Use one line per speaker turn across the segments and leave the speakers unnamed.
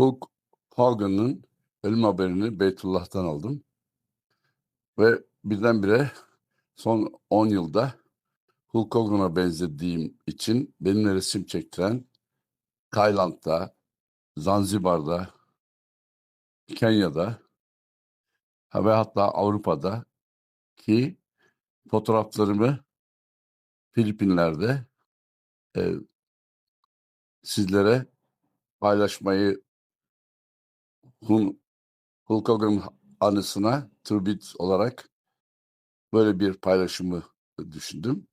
Hulk Hogan'ın ölüm haberini Beytullah'tan aldım. Ve birdenbire son 10 yılda Hulk Hogan'a benzediğim için benimle resim çektiren Tayland'da, Zanzibar'da, Kenya'da ve hatta Avrupa'da ki fotoğraflarımı Filipinler'de e, sizlere paylaşmayı Hulk Hogan anısına tribute olarak böyle bir paylaşımı düşündüm.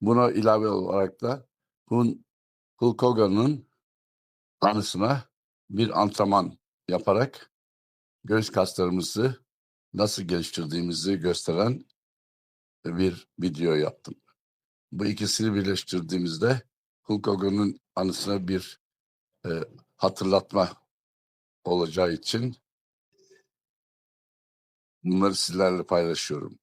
Buna ilave olarak da Hulk Hogan'ın anısına bir antrenman yaparak göğüs kaslarımızı nasıl geliştirdiğimizi gösteren bir video yaptım. Bu ikisini birleştirdiğimizde Hulk Hogan'ın anısına bir e, hatırlatma olacağı için bunları sizlerle paylaşıyorum.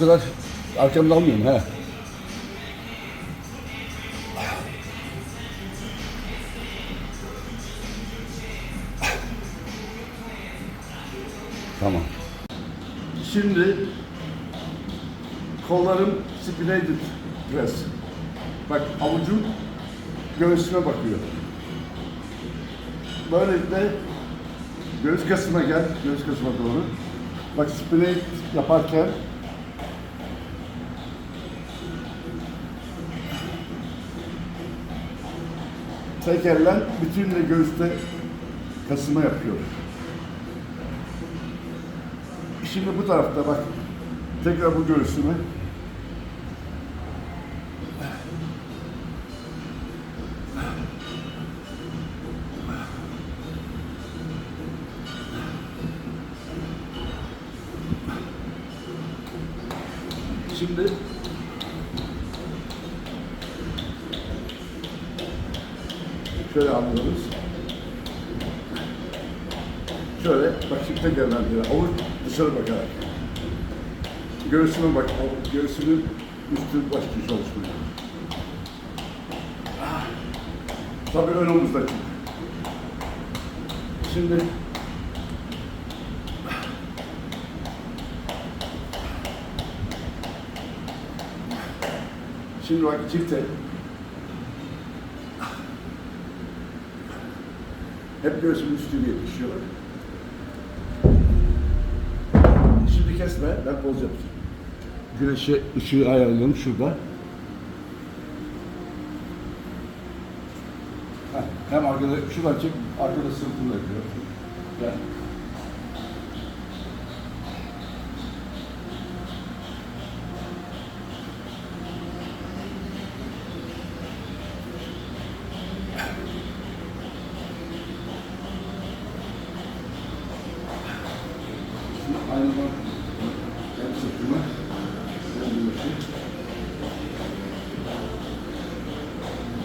Kadar arkamda almıyorum he. Tamam. Şimdi kollarım splendid press. Bak avucum göğsüme bakıyor. Böylelikle göğüs kasıma gel, göğüs kasıma doğru. Bak spinning yaparken tek elle bütün de göğüste kasıma yapıyor. Şimdi bu tarafta bak tekrar bu göğsüme Şöyle bak şimdi avuç dışarı bakarak. Göğsüme bak, göğsümün üstü başlıyor çalışmaya. Ah. Tabii ön omuz da çık. Şimdi Şimdi bak çifte. Hep göğsümün yetişiyorlar. Şimdi kesme, ben poz yapacağım. Güneşe ışığı ayarlayalım şurada. Heh, hem arkada, şuradan çek, arkada sırtını da yapıyor. Gel. Aynı bak. Hem güneşi.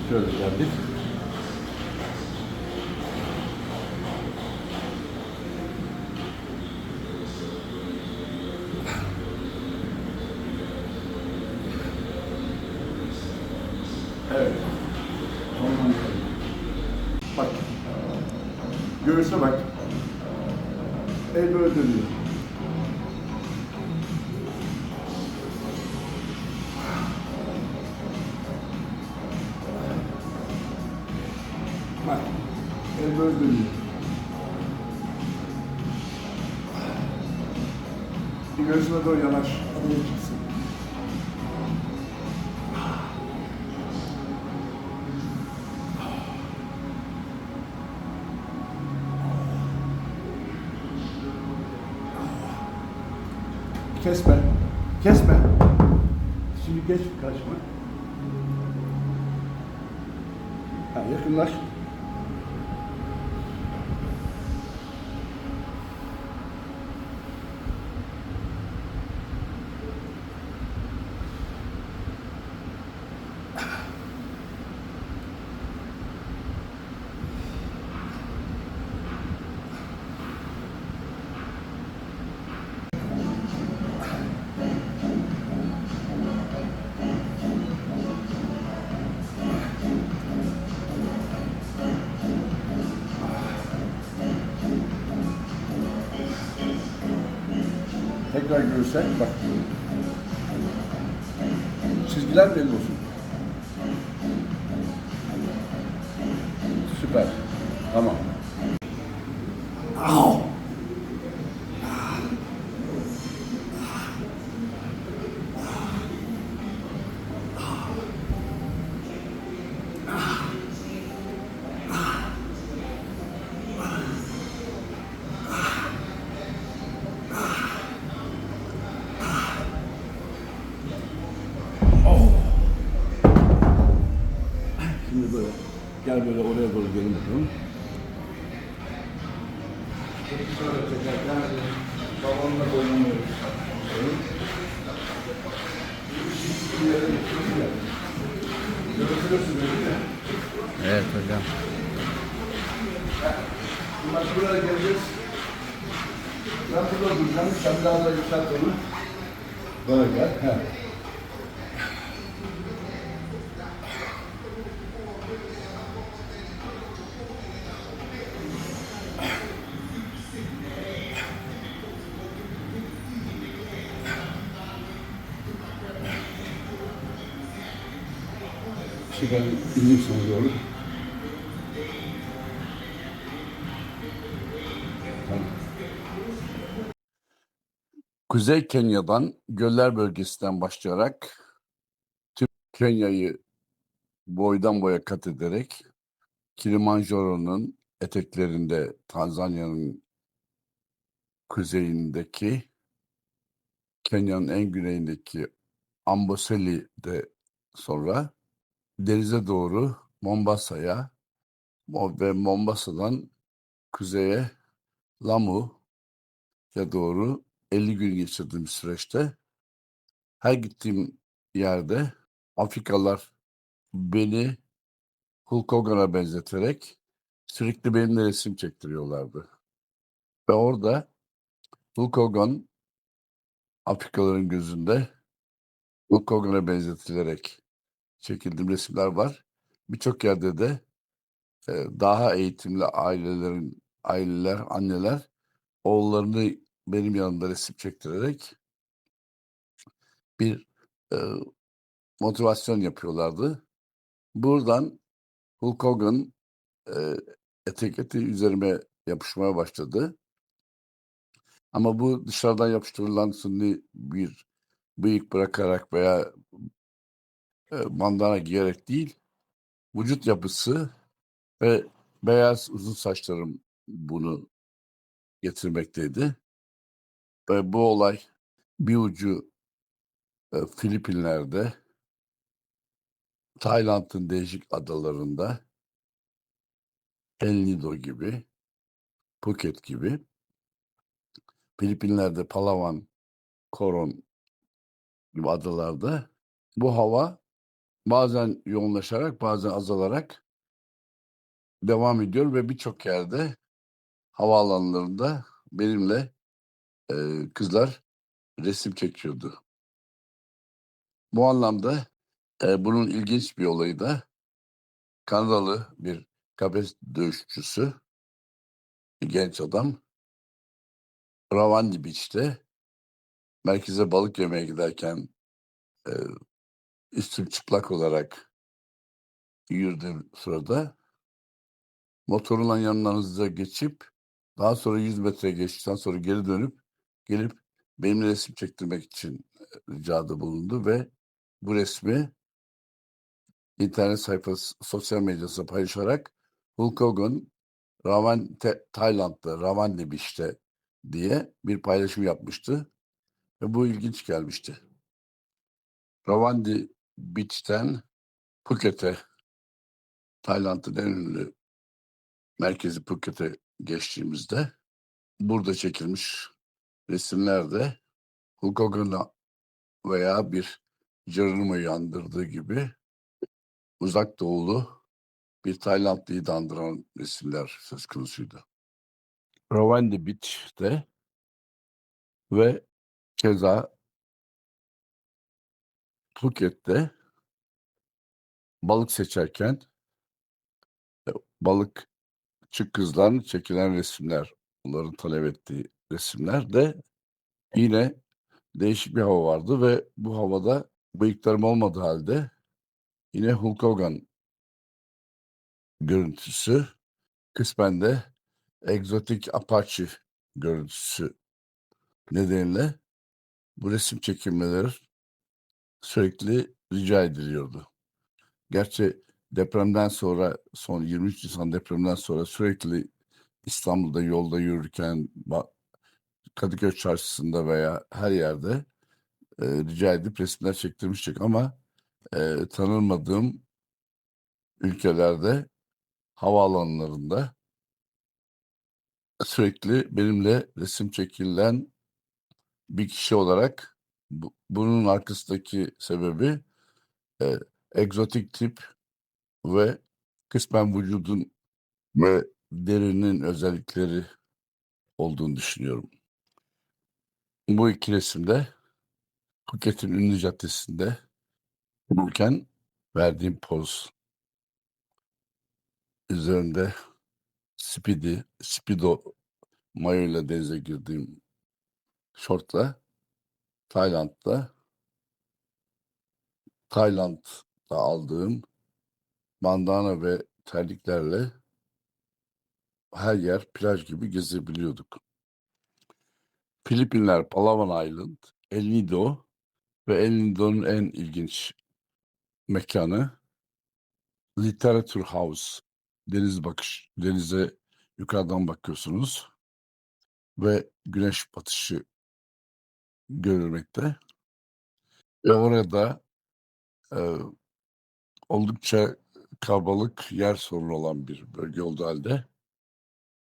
Şöyle geldik. Dönüyor. Bir göğsüne doğru yanaş. Adaya. Kesme. Kesme. Şimdi geç kaçma. Ha, yakınlaş. Tekrar görsel bak. Çizgiler belli olsun. Gel böyle oraya doğru gelin bakalım. Şöyle oynamıyoruz.
Evet hocam.
Bunlar buraya geleceğiz. Ben burada duracağım. Sen biraz da yükselt onu. Böyle gel. He. Ben ineyim sana.
Kuzey Kenya'dan göller bölgesinden başlayarak tüm Kenya'yı boydan boya kat ederek Kilimanjaro'nun eteklerinde Tanzanya'nın kuzeyindeki Kenya'nın en güneyindeki Amboseli'de sonra denize doğru Mombasa'ya Mo- ve Mombasa'dan kuzeye Lamu'ya doğru 50 gün geçirdiğim süreçte her gittiğim yerde Afrikalılar beni Hulk Hogan'a benzeterek sürekli benimle resim çektiriyorlardı. Ve orada Hulk Hogan Afrikalıların gözünde Hulk Hogan'a benzetilerek çekildiğim resimler var. Birçok yerde de e, daha eğitimli ailelerin aileler, anneler oğullarını benim yanımda resim çektirerek bir e, motivasyon yapıyorlardı. Buradan Hulk Hogan e, etek eteği üzerime yapışmaya başladı. Ama bu dışarıdan yapıştırılan sünni bir bıyık bırakarak veya bandana giyerek değil, vücut yapısı ve beyaz uzun saçlarım bunu getirmekteydi. Ve bu olay bir ucu Filipinler'de, Tayland'ın değişik adalarında, El Nido gibi, Phuket gibi, Filipinler'de Palawan, Coron gibi adalarda bu hava bazen yoğunlaşarak bazen azalarak devam ediyor ve birçok yerde havaalanlarında benimle e, kızlar resim çekiyordu. Bu anlamda e, bunun ilginç bir olayı da Kanadalı bir kafes dövüşçüsü, bir genç adam Ravandi Beach'te merkeze balık yemeye giderken e, üstüm çıplak olarak yürüdüğüm sırada motorunla yanından geçip daha sonra 100 metre geçtikten sonra geri dönüp gelip benimle resim çektirmek için e, ricada bulundu ve bu resmi internet sayfası, sosyal medyasında paylaşarak Hulk Hogan Ravan Te- Tayland'da Ravandi Beach'te diye bir paylaşım yapmıştı ve bu ilginç gelmişti. Ravandi Beach'ten Phuket'e Tayland'ın en ünlü merkezi Phuket'e geçtiğimizde burada çekilmiş resimlerde Hulk Hogan'a veya bir Geronimo'yu andırdığı gibi uzak doğulu bir Taylandlıyı da andıran resimler söz konusuydu. Ravandi Beach'te ve keza Phuket'te balık seçerken e, balıkçı kızların çekilen resimler, onların talep ettiği resimler de yine değişik bir hava vardı ve bu havada bıyıklarım olmadığı halde yine Hulk Hogan görüntüsü kısmen de egzotik Apache görüntüsü nedeniyle bu resim çekilmeleri sürekli rica ediliyordu. Gerçi depremden sonra son 23 Nisan depreminden sonra sürekli İstanbul'da yolda yürürken Kadıköy çarşısında veya her yerde e, rica edip resimler çektirmiştik ama e, tanınmadığım ülkelerde havaalanlarında sürekli benimle resim çekilen bir kişi olarak bu- bunun arkasındaki sebebi e, egzotik tip ve kısmen vücudun ve derinin özellikleri olduğunu düşünüyorum. Bu iki resimde Phuket'in ünlü caddesinde yürürken verdiğim poz üzerinde Speedy, Speedo mayoyla denize girdiğim şortla Tayland'da Tayland'da aldığım bandana ve terliklerle her yer plaj gibi gezebiliyorduk. Filipinler, Palawan Island, El Nido ve El Nido'nun en ilginç mekanı Literature House. Deniz bakış, denize yukarıdan bakıyorsunuz ve güneş batışı görülmekte. Ve orada e, oldukça kalabalık yer sorunu olan bir bölge olduğu halde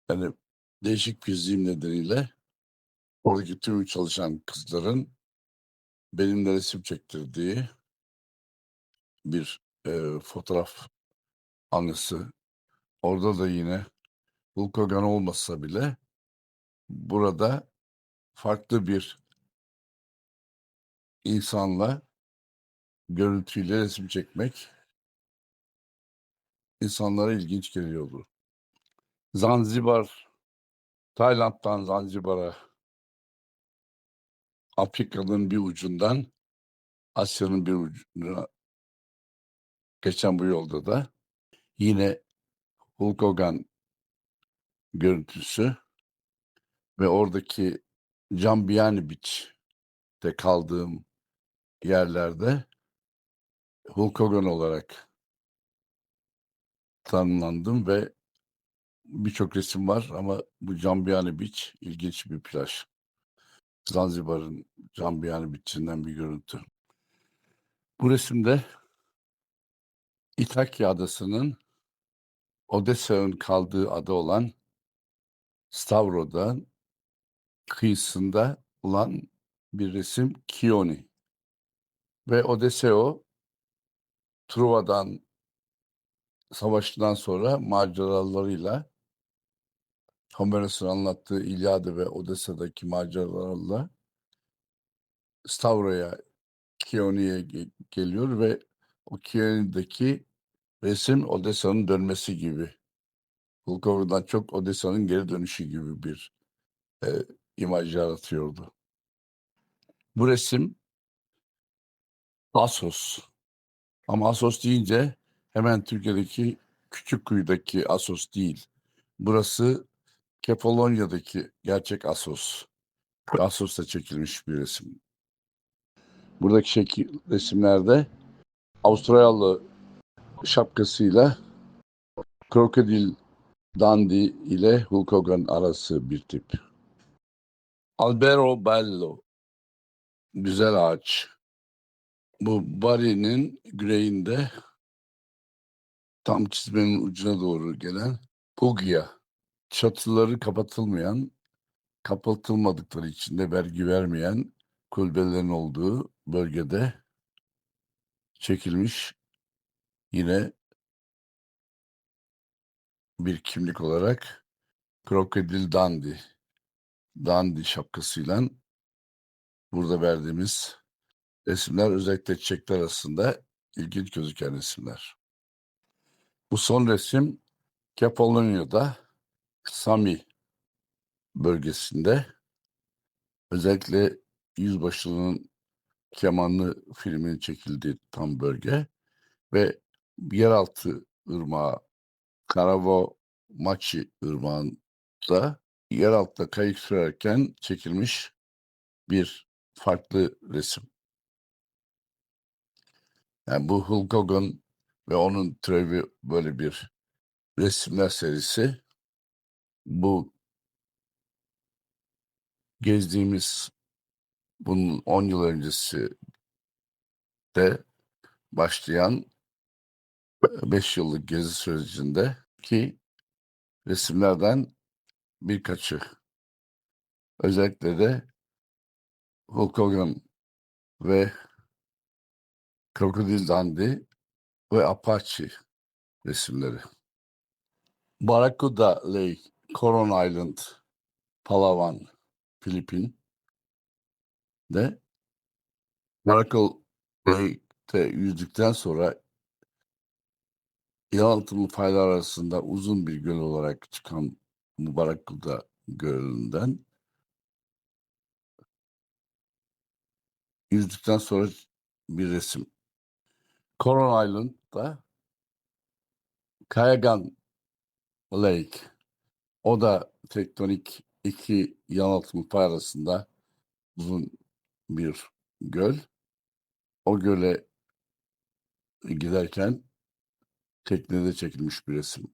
yani değişik fiziğim nedeniyle oradaki tüm çalışan kızların benimle resim çektirdiği bir e, fotoğraf anısı. Orada da yine Hulk Hogan olmasa bile burada farklı bir insanla görüntüyle resim çekmek insanlara ilginç geliyordu. Zanzibar, Tayland'dan Zanzibar'a Afrika'nın bir ucundan Asya'nın bir ucuna geçen bu yolda da yine Hulk Hogan görüntüsü ve oradaki Jambiani Beach'te kaldığım yerlerde Hulk Hogan olarak tanımlandım ve birçok resim var ama bu Jambiani Beach ilginç bir plaj. Zanzibar'ın Jambiani Beach'inden bir görüntü. Bu resimde İtakya Adası'nın Odessa'nın kaldığı ada olan Stavro'dan kıyısında olan bir resim Kioni. Ve Odesseo Truva'dan savaştan sonra maceralarıyla Homeros'un anlattığı İlyada ve Odessa'daki maceralarla Stavro'ya Kioni'ye ge- geliyor ve o Kioni'deki resim Odessa'nın dönmesi gibi. Hulk Hogan'dan çok Odessa'nın geri dönüşü gibi bir e, imaj yaratıyordu. Bu resim Assos. Ama Assos deyince hemen Türkiye'deki küçük kuyudaki Assos değil. Burası Kefalonya'daki gerçek Assos. Assos'ta çekilmiş bir resim. Buradaki şekil, resimlerde Avustralyalı şapkasıyla krokodil Dandy ile Hulk Hogan arası bir tip. Albero Bello. Güzel ağaç. Bu Bari'nin güneyinde tam çizmenin ucuna doğru gelen Puglia. Çatıları kapatılmayan, kapatılmadıkları için de vergi vermeyen kulübelerin olduğu bölgede çekilmiş yine bir kimlik olarak Krokodil Dandy. Dandy şapkasıyla burada verdiğimiz resimler özellikle çiçekler arasında ilginç gözüken resimler. Bu son resim Kefalonya'da Sami bölgesinde özellikle Yüzbaşı'nın Kemanlı filminin çekildiği tam bölge ve yeraltı ırmağı Karavo Maçi ırmağında yeraltında kayık sürerken çekilmiş bir farklı resim. Yani bu Hulk Hogan ve onun türevi böyle bir resimler serisi bu gezdiğimiz bunun 10 yıl öncesi de başlayan 5 yıllık gezi sürecinde ki resimlerden birkaçı. Özellikle de Hulk Hogan ve Krokodil Dundee ve Apache resimleri. Barracuda Lake, Coron Island, Palawan, Filipin de Barracuda Lake'te yüzdükten sonra Yalıtımlı faylar arasında uzun bir göl olarak çıkan Barracuda Gölü'nden yüzdükten sonra bir resim. Coron Island'da Kayagan Lake o da tektonik iki yanaltımlı fay arasında uzun bir göl. O göle giderken teknede çekilmiş bir resim.